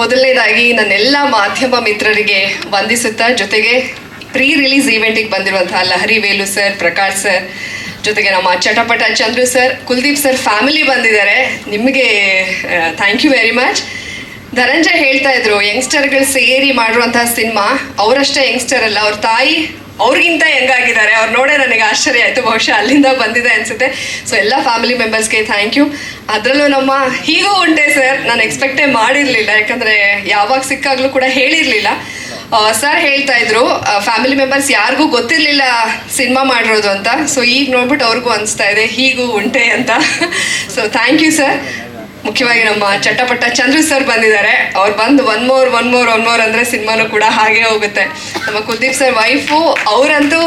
ಮೊದಲನೇದಾಗಿ ನನ್ನೆಲ್ಲ ಮಾಧ್ಯಮ ಮಿತ್ರರಿಗೆ ವಂದಿಸುತ್ತಾ ಜೊತೆಗೆ ಪ್ರೀ ರಿಲೀಸ್ ಈವೆಂಟಿಗೆ ಬಂದಿರುವಂತಹ ಲಹರಿ ವೇಲು ಸರ್, ಪ್ರಕಾಶ್ ಸರ್, ಜೊತೆಗೆ ನಮ್ಮ Chatapata Chandru sir, Kuldeep sir family ಬಂದಿದ್ದಾರೆ. ನಿಮಗೆ thank you very much Dhananjay ಹೇಳ್ತಾ ಇದ್ರು ಯಂಗ್ಸ್ಟರ್ಗಳು ಸೇರಿ ಮಾಡಿರುವಂತಹ ಸಿನಿಮಾ, ಅವರಷ್ಟೇ ಯಂಗ್ಸ್ಟರ್ ಅಲ್ಲ, ಅವ್ರ ತಾಯಿ ಅವ್ರಿಗಿಂತ ಹೆಂಗಾಗಿದ್ದಾರೆ ಅವ್ರು ನೋಡೇ ನನಗೆ ಆಶ್ಚರ್ಯ ಆಯಿತು. ಬಹುಶಃ ಅಲ್ಲಿಂದ ಬಂದಿದೆ ಅನ್ಸುತ್ತೆ. ಸೊ ಎಲ್ಲ ಫ್ಯಾಮಿಲಿ ಮೆಂಬರ್ಸ್ಗೆ ಥ್ಯಾಂಕ್ ಯು ಅದರಲ್ಲೂ ನಮ್ಮ ಹೀಗೂ ಉಂಟೆ ಸರ್ ನಾನು ಎಕ್ಸ್ಪೆಕ್ಟೇ ಮಾಡಿರಲಿಲ್ಲ. ಯಾಕಂದರೆ ಯಾವಾಗ ಸಿಕ್ಕಾಗಲೂ ಕೂಡ ಹೇಳಿರಲಿಲ್ಲ. ಸರ್ ಹೇಳ್ತಾ ಇದ್ರು ಫ್ಯಾಮಿಲಿ ಮೆಂಬರ್ಸ್ ಯಾರಿಗೂ ಗೊತ್ತಿರಲಿಲ್ಲ ಸಿನಿಮಾ ಮಾಡಿರೋದು ಅಂತ. ಸೊ ಈಗ ನೋಡ್ಬಿಟ್ಟು ಅವ್ರಿಗೂ ಅನಿಸ್ತಾ ಇದೆ. ಹೀಗೂ ಉಂಟೆ ಅಂತ. ಸೊ ಥ್ಯಾಂಕ್ ಯು ಸರ್ ಮುಖ್ಯವಾಗಿ ನಮ್ಮ ಚಟ್ಟಪಟ್ಟ ಚಂದ್ರು ಸರ್ ಬಂದಿದ್ದಾರೆ. ಅವ್ರು ಬಂದು one more one more one more ಅಂದರೆ ಸಿನಿಮಾನು ಕೂಡ ಹಾಗೆ ಹೋಗುತ್ತೆ. ನಮ್ಮ ಕುಲ್ದೀಪ್ ಸರ್ ವೈಫು ಅವರಂತೂ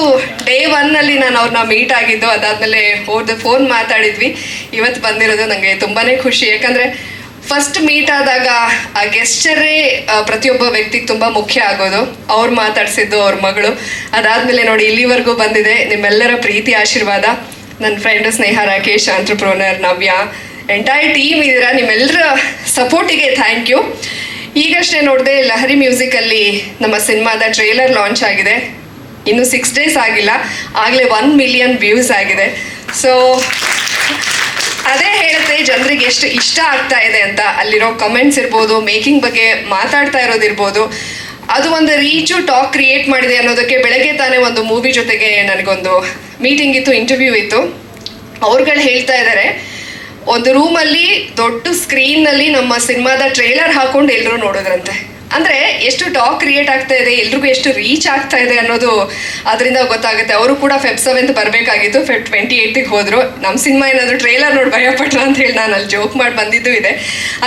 ಡೇ ಒನ್ನಲ್ಲಿ ನಾನು ಅವ್ರನ್ನ ಮೀಟ್ ಆಗಿದ್ದು, ಅದಾದಮೇಲೆ ಅವ್ರದ್ದು ಫೋನ್ ಮಾತಾಡಿದ್ವಿ. ಇವತ್ತು ಬಂದಿರೋದು ನನಗೆ ತುಂಬಾ ಖುಷಿ. ಯಾಕಂದರೆ ಫಸ್ಟ್ ಮೀಟ್ ಆದಾಗ ಆ ಗೆಸ್ಟರೇ ಪ್ರತಿಯೊಬ್ಬ ವ್ಯಕ್ತಿಗೆ ತುಂಬ ಮುಖ್ಯ ಆಗೋದು. ಅವ್ರು ಮಾತಾಡ್ಸಿದ್ದು ಅವ್ರ ಮಗಳು. ಅದಾದಮೇಲೆ ನೋಡಿ ಇಲ್ಲಿವರೆಗೂ ಬಂದಿದೆ. ನಿಮ್ಮೆಲ್ಲರ ಪ್ರೀತಿ ಆಶೀರ್ವಾದ. ನನ್ನ friend Sneha Rakesh entrepreneur Navya. Entire team ಇದೀರ ನಿಮ್ಮೆಲ್ಲರ ಸಪೋರ್ಟಿಗೆ ಥ್ಯಾಂಕ್ ಯು ಈಗಷ್ಟೇ ನೋಡಿದೆ ಲಹರಿ ಮ್ಯೂಸಿಕಲ್ಲಿ ನಮ್ಮ ಸಿನಿಮಾದ ಟ್ರೇಲರ್ ಲಾಂಚ್ ಆಗಿದೆ. ಇನ್ನು ಸಿಕ್ಸ್ ಡೇಸ್ ಆಗಿಲ್ಲ, ಆಗಲೇ ಒನ್ ಮಿಲಿಯನ್ ವ್ಯೂಸ್ ಆಗಿದೆ. ಸೊ ಅದೇ ಹೇಳುತ್ತೆ, ಜನರಿಗೆ ಎಷ್ಟು ಇಷ್ಟ ಆಗ್ತಾ ಇದೆ ಅಂತ. ಅಲ್ಲಿರೋ ಕಮೆಂಟ್ಸ್ ಇರ್ಬೋದು ಮೇಕಿಂಗ್ ಬಗ್ಗೆ ಮಾತಾಡ್ತಾ ಇರೋದಿರ್ಬೋದು ಅದು ಒಂದು ರೀಚು ಟಾಕ್ ಕ್ರಿಯೇಟ್ ಮಾಡಿದೆ ಅನ್ನೋದಕ್ಕೆ ಬೆಳಗ್ಗೆ ತಾನೇ ಒಂದು ಮೂವಿ ಜೊತೆಗೆ ನನಗೊಂದು ಮೀಟಿಂಗ್ ಇತ್ತು ಇಂಟರ್ವ್ಯೂ ಇತ್ತು. ಅವ್ರುಗಳು ಹೇಳ್ತಾ ಇದ್ದಾರೆ ಒಂದು ರೂಮಲ್ಲಿ ದೊಡ್ಡ ಸ್ಕ್ರೀನ್ನಲ್ಲಿ ನಮ್ಮ ಸಿನಿಮಾದ ಟ್ರೇಲರ್ ಹಾಕೊಂಡು ಎಲ್ಲರೂ ನೋಡೋದ್ರಂತೆ. ಅಂದರೆ ಎಷ್ಟು ಟಾಕ್ ಕ್ರಿಯೇಟ್ ಆಗ್ತಾ ಇದೆ, ಎಲ್ರಿಗೂ ಎಷ್ಟು ರೀಚ್ ಆಗ್ತಾ ಇದೆ ಅನ್ನೋದು ಅದರಿಂದ ಗೊತ್ತಾಗುತ್ತೆ. ಅವರು ಕೂಡ ಫೆಬ್ ಸೆವೆಂತ್ ಬರಬೇಕಾಗಿತ್ತು. ಫೆಬ್ ಟ್ವೆಂಟಿ ಏಯ್ಟಿಗೆ ಹೋದರು. ನಮ್ಮ ಸಿನಿಮಾ ಏನಾದರೂ ಟ್ರೇಲರ್ ನೋಡಿ ಭಯಪಟ್ರ ಅಂತ ಹೇಳಿ ನಾನು ಅಲ್ಲಿ ಜೋಕ್ ಮಾಡಿ ಬಂದಿದ್ದು ಇದೆ.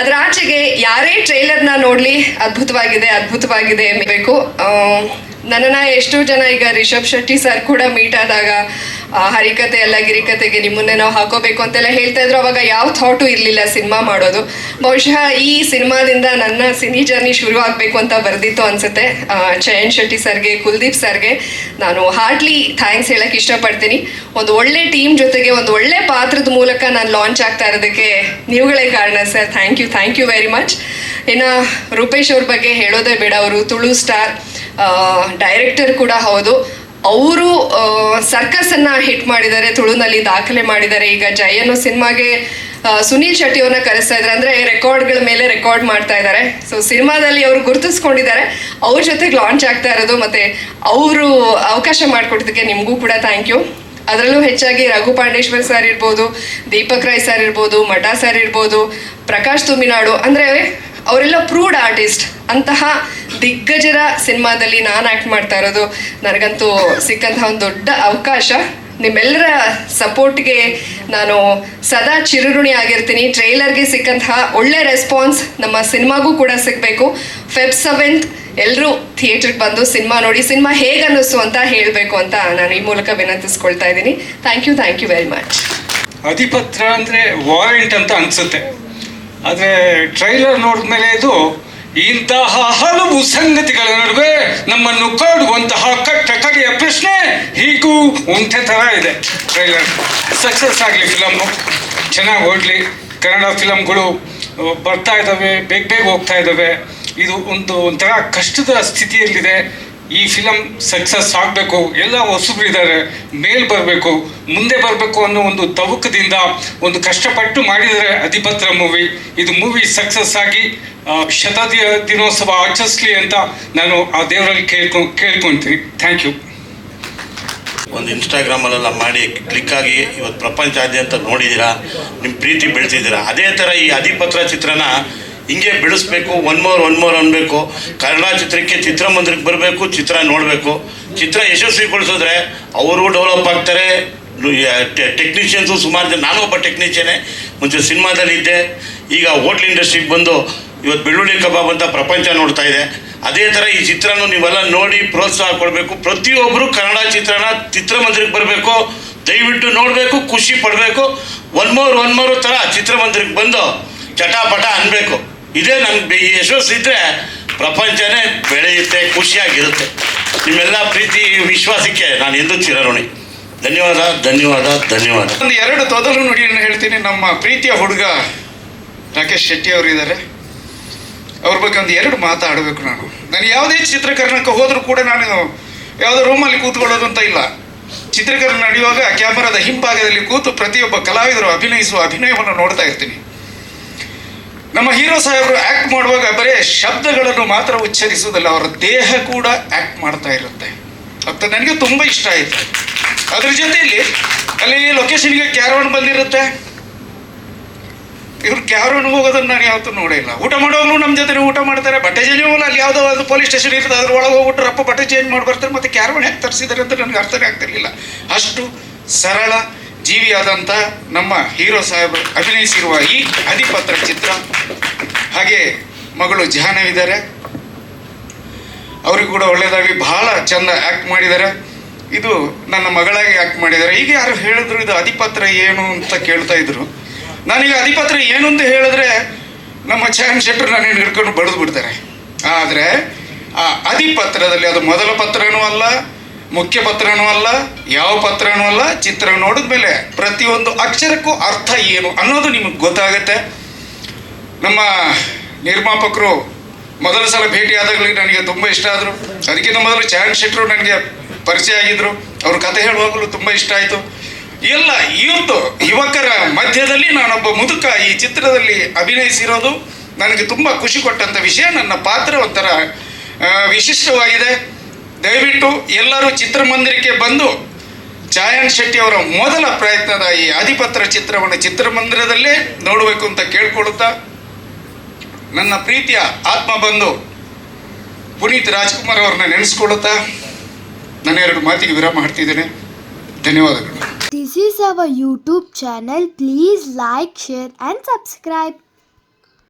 ಅದರ ಆಚೆಗೆ ಯಾರೇ ಟ್ರೇಲರ್ನ ನೋಡಲಿ, ಅದ್ಭುತವಾಗಿದೆ ಅದ್ಭುತವಾಗಿದೆ ಬೇಕು. ನನ್ನನ್ನು ಎಷ್ಟೋ ಜನ ಈಗ ರಿಷಬ್ ಶೆಟ್ಟಿ ಸರ್ ಕೂಡ ಮೀಟ್ ಆದಾಗ ಹರಿಕತೆ ಎಲ್ಲ ಗಿರಿಕತೆಗೆ ನಿಮ್ಮನ್ನೇ ನಾವು ಹಾಕೋಬೇಕು ಅಂತೆಲ್ಲ ಹೇಳ್ತಾ ಇದ್ರು. ಅವಾಗ ಯಾವ ಥಾಟು ಇರಲಿಲ್ಲ ಸಿನಿಮಾ ಮಾಡೋದು. ಬಹುಶಃ ಈ ಸಿನಿಮಾದಿಂದ ನನ್ನ ಸಿನಿ ಜರ್ನಿ ಶುರು ಆಗಬೇಕು ಅಂತ ಬರೆದಿತ್ತು ಅನ್ಸುತ್ತೆ. ಜಯಂತ್ ಶೆಟ್ಟಿ ಸರ್ಗೆ, ಕುಲ್ದೀಪ್ ಸರ್ಗೆ. ನಾನು ಹಾರ್ಟ್ಲಿ ಥ್ಯಾಂಕ್ಸ್ ಹೇಳಕ್ಕೆ ಇಷ್ಟಪಡ್ತೀನಿ. ಒಂದು ಒಳ್ಳೆ ಟೀಮ್ ಜೊತೆಗೆ ಒಂದು ಒಳ್ಳೆ ಪಾತ್ರದ ಮೂಲಕ ನಾನು ಲಾಂಚ್ ಆಗ್ತಾ ಇರೋದಕ್ಕೆ ನೀವುಗಳೇ ಕಾರಣ sir thank you thank you very much ಇನ್ನು ರೂಪೇಶ್ ಅವ್ರ ಬಗ್ಗೆ ಹೇಳೋದೇ ಬೇಡ. ಅವರು ತುಳು ಸ್ಟಾರ್ ಡೈರೆಕ್ಟರ್ ಕೂಡ ಹೌದು. ಅವರು ಸರ್ಕಸ್ ಅನ್ನ ಹಿಟ್ ಮಾಡಿದ್ದಾರೆ, ತುಳುನಲ್ಲಿ ದಾಖಲೆ ಮಾಡಿದ್ದಾರೆ. ಈಗ ಜೈ ಅನ್ನೋ ಸಿನಿಮಾಗೆ ಸುನೀಲ್ ಶೆಟ್ಟಿ ಅವ್ರನ್ನ ಕರೆಸ್ತಾ ಇದ್ದಾರೆ. ಅಂದ್ರೆ ರೆಕಾರ್ಡ್ಗಳ ಮೇಲೆ ರೆಕಾರ್ಡ್ ಮಾಡ್ತಾ ಇದ್ದಾರೆ. ಸೊ ಸಿನಿಮಾದಲ್ಲಿ ಅವರು ಗುರುತಿಸ್ಕೊಂಡಿದ್ದಾರೆ. ಅವ್ರ ಜೊತೆಗೆ ಲಾಂಚ್ ಆಗ್ತಾ ಇರೋದು ಮತ್ತೆ ಅವರು ಅವಕಾಶ ಮಾಡಿಕೊಟ್ಟಿದ್ದಕ್ಕೆ ನಿಮಗೂ ಕೂಡ ಥ್ಯಾಂಕ್ ಯು ಅದರಲ್ಲೂ ಹೆಚ್ಚಾಗಿ ರಘು ಪಾಂಡೇಶ್ವರ್ ಸರ್ ಇರ್ಬೋದು, ದೀಪಕ್ ರಾಯ್ ಸರ್ ಇರ್ಬೋದು, ಮಠ ಸರ್ ಇರ್ಬೋದು, ಪ್ರಕಾಶ್ ತುಮಿನಾಡು. ಅಂದರೆ ಅವರೆಲ್ಲ ಪ್ರೂವ್ಡ್ ಆರ್ಟಿಸ್ಟ್ ಅಂತಹ ದಿಗ್ಗಜರ ಸಿನಿಮಾದಲ್ಲಿ ನಾನು ಆ್ಯಕ್ಟ್ ಮಾಡ್ತಾ ಇರೋದು ನನಗಂತೂ ಸಿಕ್ಕಂತಹ ಒಂದು ದೊಡ್ಡ ಅವಕಾಶ. ನಿಮ್ಮೆಲ್ಲರ ಸಪೋರ್ಟ್ಗೆ ನಾನು ಸದಾ ಚಿರಋಣಿ ಆಗಿರ್ತೀನಿ. ಟ್ರೈಲರ್ಗೆ ಸಿಕ್ಕಂತಹ ಒಳ್ಳೆ ರೆಸ್ಪಾನ್ಸ್ ನಮ್ಮ ಸಿನಿಮಾಗೂ ಕೂಡ ಸಿಗಬೇಕು. ಫೆಬ್ ಸೆವೆಂತ್ ಎಲ್ಲರೂ ಥಿಯೇಟರ್ಗೆ ಬಂದು ಸಿನಿಮಾ ನೋಡಿ, ಸಿನಿಮಾ ಹೇಗೆ ಅನ್ನಿಸ್ತು ಅಂತ ಹೇಳಬೇಕು ಅಂತ ನಾನು ಈ ಮೂಲಕ ವಿನಂತಿಸ್ಕೊಳ್ತಾ ಇದ್ದೀನಿ. Thank you thank you very much Adhipatra ಅಂದರೆ ವಾರೆಂಟ್ ಅಂತ ಅನಿಸುತ್ತೆ. ಆದರೆ ಟ್ರೈಲರ್ ನೋಡಿದ್ಮೇಲೆ ಇದು ಇಂತಹ ಹಲವು ಸಂಗತಿಗಳ ನಡುವೆ ನಮ್ಮನ್ನು ಕಾಡುವಂತಹ ಕಟ್ಟ ಕಡೆಯ ಪ್ರಶ್ನೆ ಹೀಗೂ ಉಂಟೆ ಥರ ಇದೆ. ಟ್ರೈಲರ್ ಸಕ್ಸಸ್ ಆಗಲಿ ಫಿಲಮ್ಮು ಚೆನ್ನಾಗಿ ಓಡಲಿ. ಕನ್ನಡ ಫಿಲಮ್ಗಳು ಬರ್ತಾ ಇದ್ದಾವೆ ಬೇಗ ಬೇಗ ಹೋಗ್ತಾ ಇದ್ದಾವೆ ಇದು ಒಂದು ಒಂಥರ ಕಷ್ಟದ ಸ್ಥಿತಿಯಲ್ಲಿದೆ. ಈ ಫಿಲಮ್ ಸಕ್ಸಸ್ ಆಗಬೇಕು, ಎಲ್ಲ ಹೊಸಬ್ರಿದ್ದಾರೆ ಮೇಲ್ ಬರಬೇಕು, ಮುಂದೆ ಬರಬೇಕು ಅನ್ನೋ ಒಂದು ತವಕದಿಂದ ಒಂದು ಕಷ್ಟಪಟ್ಟು ಮಾಡಿದರೆ ಅಧಿಪತ್ರ ಮೂವಿ ಇದು ಮೂವಿ ಸಕ್ಸಸ್ ಆಗಿ ಶತಾದಿ ದಿನೋತ್ಸವ ಆಚರಿಸ್ಲಿ ಅಂತ ನಾನು ಆ ದೇವರಲ್ಲಿ ಕೇಳ್ಕೊ, ಕೇಳ್ಕೊತೀನಿ. ಥ್ಯಾಂಕ್ ಯು ಒಂದು ಇನ್ಸ್ಟಾಗ್ರಾಮಲ್ಲೆಲ್ಲ ಮಾಡಿ ಕ್ಲಿಕ್ ಆಗಿ ಇವತ್ತು ಪ್ರಪಂಚಾದ್ಯಂತ ನೋಡಿದ್ದೀರಾ ನಿಮ್ಮ ಪ್ರೀತಿ ಬೆಳೆಸಿದ್ದೀರಾ. ಅದೇ ಥರ ಈ ಅಧಿಪತ್ರ ಚಿತ್ರನ ಹಿಂಗೆ ಬಿಡಿಸ್ಬೇಕು ಒನ್ ಮೋರ್ ಒನ್ ಮೋರ್ ಅನ್ಬೇಕು. ಕನ್ನಡ ಚಿತ್ರಕ್ಕೆ ಚಿತ್ರಮಂದಿರಕ್ಕೆ ಬರಬೇಕು, ಚಿತ್ರ ನೋಡಬೇಕು. ಚಿತ್ರ ಯಶಸ್ವಿಗೊಳಿಸಿದ್ರೆ ಅವರು ಡೆವಲಪ್ ಆಗ್ತಾರೆ. ಟೆಕ್ನಿಷಿಯನ್ಸು ಸುಮಾರು ಜನ, ನಾನು ಒಬ್ಬ ಟೆಕ್ನಿಷಿಯನೇ ಮುಂಚೆ ಸಿನಿಮಾದಲ್ಲಿ ಇದ್ದೆ. ಈಗ ಹೋಟ್ಲ್ ಇಂಡಸ್ಟ್ರಿಗೆ ಬಂದು ಇವತ್ತು ಬೆಳ್ಳುಳ್ಳಿ ಕಬಾಬ್ ಅಂತ ಪ್ರಪಂಚ ನೋಡ್ತಾ ಇದೆ. ಅದೇ ಥರ ಈ ಚಿತ್ರನ ನೀವೆಲ್ಲ ನೋಡಿ ಪ್ರೋತ್ಸಾಹ ಕೊಡಬೇಕು. ಪ್ರತಿಯೊಬ್ಬರು ಕನ್ನಡ ಚಿತ್ರನ ಚಿತ್ರಮಂದಿರಕ್ಕೆ ಬರಬೇಕು. ದಯವಿಟ್ಟು ನೋಡಬೇಕು, ಖುಷಿ ಪಡಬೇಕು. ಒನ್ ಮೋರ್ ಒನ್ ಮೋರ್ ಥರ ಚಿತ್ರಮಂದಿರಕ್ಕೆ ಬಂದು ಚಟಾಪಟ ಅನ್ಬೇಕು. ಇದೇ ನಂಗೆ ಯಶಸ್ಸು ಯಶಸ್ಸಿದ್ರೆ ಪ್ರಪಂಚನೇ ಬೆಳೆಯುತ್ತೆ, ಖುಷಿಯಾಗಿರುತ್ತೆ. ನಿಮ್ಮೆಲ್ಲ ಪ್ರೀತಿ, ವಿಶ್ವಾಸಕ್ಕೆ ನಾನು ಎಂದೂ ಚಿರಋಣಿ. ಧನ್ಯವಾದ ಧನ್ಯವಾದ ಧನ್ಯವಾದ. ಒಂದು ಎರಡು ತೊದಲು ನುಡಿಯನ್ನು ಹೇಳ್ತೀನಿ. ನಮ್ಮ ಪ್ರೀತಿಯ ಹುಡುಗ ರಾಕೇಶ್ ಶೆಟ್ಟಿ ಅವರು ಇದ್ದಾರೆ ಅವ್ರ ಬಗ್ಗೆ ಒಂದು ಎರಡು ಮಾತಾಡಬೇಕು ನಾನು. ನಾನು ಯಾವುದೇ ಚಿತ್ರೀಕರಣಕ್ಕೆ ಹೋದರೂ ಕೂಡ ನಾನು ಯಾವುದೋ ರೂಮಲ್ಲಿ ಕೂತ್ಕೊಳ್ಳೋದು ಅಂತ ಇಲ್ಲ. ಚಿತ್ರೀಕರಣ ನಡೆಯುವಾಗ ಕ್ಯಾಮರಾದ ಹಿಂಭಾಗದಲ್ಲಿ ಕೂತು ಪ್ರತಿಯೊಬ್ಬ ಕಲಾವಿದರು ಅಭಿನಯಿಸುವ ಅಭಿನಯವನ್ನು ನೋಡ್ತಾ ಇರ್ತೀನಿ. ನಮ್ಮ ಹೀರೋ ಸಾಹೇಬರು ಆಕ್ಟ್ ಮಾಡುವಾಗ ಬರೀ ಶಬ್ದಗಳನ್ನು ಮಾತ್ರ ಉಚ್ಚರಿಸುವುದಲ್ಲ, ಅವರ ದೇಹ ಕೂಡ ಆಕ್ಟ್ ಮಾಡ್ತಾ ಇರುತ್ತೆ. ಅಂತ ನನಗೆ ತುಂಬ ಇಷ್ಟ ಆಯಿತು. ಅದ್ರ ಜೊತೆಯಲ್ಲಿ ಅಲ್ಲಿ ಲೊಕೇಶನ್ಗೆ ಕ್ಯಾರವನ್ ಬಂದಿರುತ್ತೆ. ಇವ್ರು ಕ್ಯಾರವನ್ ಹೋಗೋದನ್ನು ನಾನು ಯಾವತ್ತೂ ನೋಡಿಲ್ಲ ಊಟ ಮಾಡೋವಾಗಲೂ ನಮ್ಮ ಜೊತೆ ಊಟ ಮಾಡ್ತಾರೆ. ಬಟ್ಟೆ ಚೇಂಜ್ ಹೋಗಲ್ಲ ಅಲ್ಲಿ ಯಾವುದೋ ಒಂದು ಪೊಲೀಸ್ ಸ್ಟೇಷನ್ ಇರ್ತದೆ, ಅದ್ರ ಒಳಗೆ ಹೋಗ್ಬಿಟ್ರೆ ಅಪ್ಪ ಬಟ್ಟೆ ಚೇಂಜ್ ಮಾಡಿ ಬರ್ತಾರೆ ಮತ್ತೆ ಕ್ಯಾರವನ್ ಯಾಕೆ ತರಿಸಿದ್ದಾರೆ ಅಂತ ನನಗೆ ಅರ್ಥನೇ ಆಗ್ತಿರ್ಲಿಲ್ಲ. ಅಷ್ಟು ಸರಳ ಜೀವಿಯಾದಂಥ ನಮ್ಮ ಹೀರೋ ಸಾಹೇಬ್ ಅಭಿನಯಿಸಿರುವ ಈ ಅಧಿಪತ್ರ ಚಿತ್ರ, ಹಾಗೆ ಮಗಳು ಜಾಹ್ನವಿದ್ದಾರೆ. ಅವರಿಗೂ ಕೂಡ ಒಳ್ಳೆಯದಾಗಿ ಬಹಳ ಚೆಂದ ಆ್ಯಕ್ಟ್ ಮಾಡಿದ್ದಾರೆ. ಇದು ನನ್ನ ಮಗಳಾಗಿ ಆ್ಯಕ್ಟ್ ಮಾಡಿದ್ದಾರೆ. ಈಗ ಯಾರು ಹೇಳಿದ್ರು ಇದು ಅಧಿಪತ್ರ ಏನು ಅಂತ ಕೇಳ್ತಾ ಇದ್ರು. ನಾನೀಗ ಅಧಿಪತ್ರ ಏನು ಅಂತ ಹೇಳಿದ್ರೆ ನಮ್ಮ ಚಾಯನ್ ಶೆಟ್ಟರು ನಾನು ಹಿಡ್ಕೊಂಡು ಬಡಿದು ಬಿಡ್ತಾರೆ ಆದರೆ ಆ ಅಧಿಪತ್ರದಲ್ಲಿ ಅದು ಮೊದಲ ಪತ್ರನೂ ಅಲ್ಲ ಮುಖ್ಯ ಪತ್ರನೂ ಅಲ್ಲ, ಯಾವ ಪತ್ರನೂ ಅಲ್ಲ, ಚಿತ್ರ ನೋಡಿದ ಮೇಲೆ ಪ್ರತಿಯೊಂದು ಅಕ್ಷರಕ್ಕೂ ಅರ್ಥ ಏನು ಅನ್ನೋದು ನಿಮಗೆ ಗೊತ್ತಾಗುತ್ತೆ. ನಮ್ಮ ನಿರ್ಮಾಪಕರು ಮೊದಲ ಸಲ ಭೇಟಿ ಆದಾಗಲಿ ನನಗೆ ತುಂಬ ಇಷ್ಟ ಆದರು. ಅದಕ್ಕಿಂತ ಮೊದಲು ಚಾಯನ್ ಶೆಟ್ಟರು ನನಗೆ ಪರಿಚಯ ಆಗಿದ್ದರು ಅವ್ರ ಕತೆ ಹೇಳುವಾಗಲೂ ತುಂಬ ಇಷ್ಟ ಆಯಿತು. ಎಲ್ಲ ಇವತ್ತು ಯುವಕರ ಮಧ್ಯದಲ್ಲಿ ನಾನೊಬ್ಬ ಮುದುಕ ಈ ಚಿತ್ರದಲ್ಲಿ ಅಭಿನಯಿಸಿರೋದು. ನನಗೆ ತುಂಬ ಖುಷಿ ಕೊಟ್ಟಂಥ ವಿಷಯ ನನ್ನ ಪಾತ್ರ ಒಂಥರ ವಿಶಿಷ್ಟವಾಗಿದೆ. ದಯವಿಟ್ಟು ಎಲ್ಲರೂ ಚಿತ್ರಮಂದಿರಕ್ಕೆ ಬಂದು ಜಾಯನ್ ಶೆಟ್ಟಿ ಅವರ ಮೊದಲ ಪ್ರಯತ್ನದ ಈ ಅಧಿಪತ್ರ ಚಿತ್ರವನ್ನು ಚಿತ್ರಮಂದಿರದಲ್ಲೇ ನೋಡಬೇಕು ಅಂತ ಕೇಳ್ಕೊಳ್ಳುತ್ತಾ ನನ್ನ ಪ್ರೀತಿಯ ಆತ್ಮ ಬಂದು ಪುನೀತ್ ರಾಜ್ಕುಮಾರ್ ಅವ್ರನ್ನ ನೆನೆಸ್ಕೊಳ್ಳುತ್ತಾ ನನ್ನ ಎರಡು ಮಾತಿಗೆ ವಿರಾಮ ಮಾಡ್ತಿದ್ದೇನೆ ಧನ್ಯವಾದಗಳು this is our YouTube channel. Please like share and subscribe.